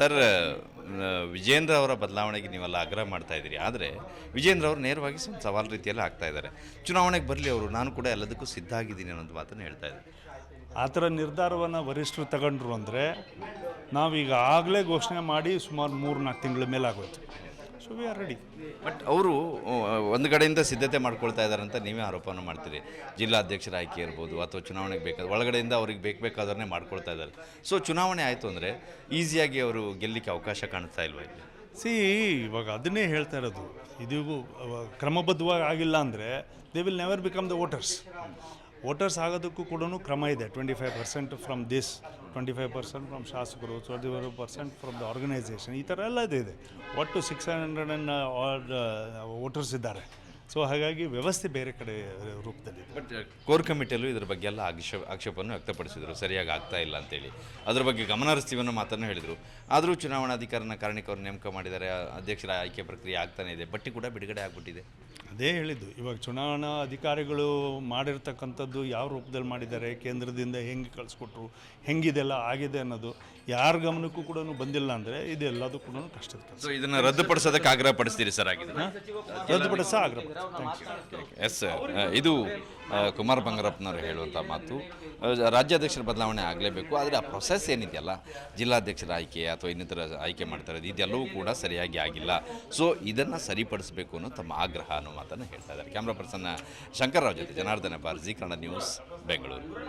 Sir Vijendra ಅವರ ಬದಲಾವಣೆಗೆ ನೀವೆಲ್ಲ ಆಗ್ರಹ ಮಾಡ್ತಾ ಇದ್ದೀರಿ. ಆದರೆ ವಿಜೇಂದ್ರ ಅವರು ನೇರವಾಗಿ ಸ್ವಲ್ಪ ಸವಾಲು ರೀತಿಯಲ್ಲಿ ಆಗ್ತಾ ಇದ್ದಾರೆ. ಚುನಾವಣೆಗೆ ಬರಲಿ ಅವರು, ನಾನು ಕೂಡ ಎಲ್ಲದಕ್ಕೂ ಸಿದ್ಧ ಆಗಿದ್ದೀನಿ ಅನ್ನೋದು ಮಾತನ್ನು ಹೇಳ್ತಾ ಇದ್ದಾರೆ. ಆ ಥರ ನಿರ್ಧಾರವನ್ನು ವರಿಷ್ಠರು ತಗೊಂಡ್ರು ಅಂದರೆ ನಾವೀಗ ಆಗಲೇ ಘೋಷಣೆ ಮಾಡಿ ಸುಮಾರು ಮೂರು ನಾಲ್ಕು ತಿಂಗಳ ಮೇಲೆ ಆಗೋಯ್ತು so we are ready but ಅವರು ಒಂದು ಕಡೆಯಿಂದ ಸಿದ್ಧತೆ ಮಾಡ್ಕೊಳ್ತಾ ಇದ್ದಾರೆ ಅಂತ ನೀವೇ ಆರೋಪವನ್ನು ಮಾಡ್ತೀರಿ. ಜಿಲ್ಲಾಧ್ಯಕ್ಷರ ಆಯ್ಕೆ ಇರ್ಬೋದು ಅಥವಾ ಚುನಾವಣೆಗೆ ಬೇಕಾದ ಒಳಗಡೆಯಿಂದ ಅವ್ರಿಗೆ ಬೇಕು ಬೇಕಾದವ್ರನ್ನೇ ಮಾಡ್ಕೊಳ್ತಾ ಇದ್ದಾರೆ. ಸೊ ಚುನಾವಣೆ ಆಯಿತು ಅಂದರೆ ಈಸಿಯಾಗಿ ಅವರು ಗೆಲ್ಲಿಕ್ಕೆ ಅವಕಾಶ ಕಾಣಿಸ್ತಾ ಇಲ್ವಾ ಇಲ್ಲಿ? ಸಿ ಇವಾಗ ಅದನ್ನೇ ಹೇಳ್ತಾ ಇರೋದು. ಇದಿಗೂ ಕ್ರಮಬದ್ಧವಾಗಿ ಆಗಿಲ್ಲ ಅಂದರೆ they will never become the voters voters ಆಗೋದಕ್ಕೂ ಕೂಡ ಕ್ರಮ ಇದೆ twenty five percent from this twenty five percent from ಶಾಸಕರು twenty five percent from the organisation ಈ ಥರ ಎಲ್ಲ ಇದೆ. ಒಟ್ಟು ಸಿಕ್ಸ್ ಹಂಡ್ರೆಡ್ ಆ್ಯಂಡ್ ವೋಟರ್ಸ್ ಇದ್ದಾರೆ. ಸೊ ಹಾಗಾಗಿ ವ್ಯವಸ್ಥೆ ಬೇರೆ ಕಡೆ ರೂಪದಲ್ಲಿ ಬಟ್ ಕೋರ್ ಕಮಿಟಿಯಲ್ಲೂ ಇದ್ರ ಬಗ್ಗೆ ಎಲ್ಲ ಆಕ್ಷೇಪ ಆಕ್ಷೇಪವನ್ನು ವ್ಯಕ್ತಪಡಿಸಿದರು. ಸರಿಯಾಗಿ ಆಗ್ತಾ ಇಲ್ಲ ಅಂತೇಳಿ ಅದ್ರ ಬಗ್ಗೆ ಗಮನ ಹರಿಸ್ತೀವಿ ಅನ್ನೋ ಮಾತನ್ನು ಹೇಳಿದರು. ಆದರೂ ಚುನಾವಣಾಧಿಕಾರನ ಕಾರಣಕ್ಕೆ ಅವ್ರು ನೇಮಕ ಮಾಡಿದ್ದಾರೆ. ಅಧ್ಯಕ್ಷರ ಆಯ್ಕೆ ಪ್ರಕ್ರಿಯೆ ಆಗ್ತಾನೆ ಇದೆ. ಬಟ್ಟಿ ಕೂಡ ಬಿಡುಗಡೆ ಆಗಿಬಿಟ್ಟಿದೆ. ಅದೇ ಹೇಳಿದ್ದು. ಇವಾಗ ಚುನಾವಣಾ ಅಧಿಕಾರಿಗಳು ಮಾಡಿರ್ತಕ್ಕಂಥದ್ದು ಯಾವ ರೂಪದಲ್ಲಿ ಮಾಡಿದ್ದಾರೆ? ಕೇಂದ್ರದಿಂದ ಹೆಂಗೆ ಕಳಿಸ್ಕೊಟ್ರು? ಹೆಂಗಿದೆಲ್ಲ ಆಗಿದೆ ಅನ್ನೋದು ಯಾರ ಗಮನಕ್ಕೂ ಕೂಡ ಬಂದಿಲ್ಲ ಅಂದರೆ ಇದೆಲ್ಲದೂ ಕೂಡ ಕಷ್ಟದ ಕೆಲಸ. ಸೊ ಇದನ್ನು ರದ್ದುಪಡಿಸೋದಕ್ಕೆ ಆಗ್ರಹ ಪಡಿಸ್ತೀರಿ ಸರ್ ಆಗಿದೆ ರದ್ದುಪಡಿಸ ಆಗ್ರಹ ಎಸ್ ಸರ್ ಇದು ಕುಮಾರ್ ಬಂಗಾರಪ್ಪನವರು ಹೇಳುವಂಥ ಮಾತು. ಆ, ರಾಜ್ಯಾಧ್ಯಕ್ಷರ ಬದಲಾವಣೆ ಆಗಲೇಬೇಕು ಆದರೆ ಆ ಪ್ರೊಸೆಸ್ ಏನಿದೆಯಲ್ಲ? ಜಿಲ್ಲಾಧ್ಯಕ್ಷರ ಆಯ್ಕೆ ಅಥವಾ ಇನ್ನಿತರ ಆಯ್ಕೆ ಮಾಡ್ತಾರೆ ಇದೆಲ್ಲವೂ ಕೂಡ ಸರಿಯಾಗಿ ಆಗಿಲ್ಲ. ಸೊ ಇದನ್ನು ಸರಿಪಡಿಸಬೇಕು ಅನ್ನೋ ತಮ್ಮ ಆಗ್ರಹ ಅನ್ನೋ ಮಾತನ್ನು ಹೇಳ್ತಾ ಇದ್ದಾರೆ. ಕ್ಯಾಮ್ರಾ ಪರ್ಸನ್ನ ಶಂಕರ್ರಾವ್ ಜೊತೆ ಜನಾರ್ದನ ಬಾರ್ಜಿ ಕನ್ನಡ ನ್ಯೂಸ್ ಬೆಂಗಳೂರು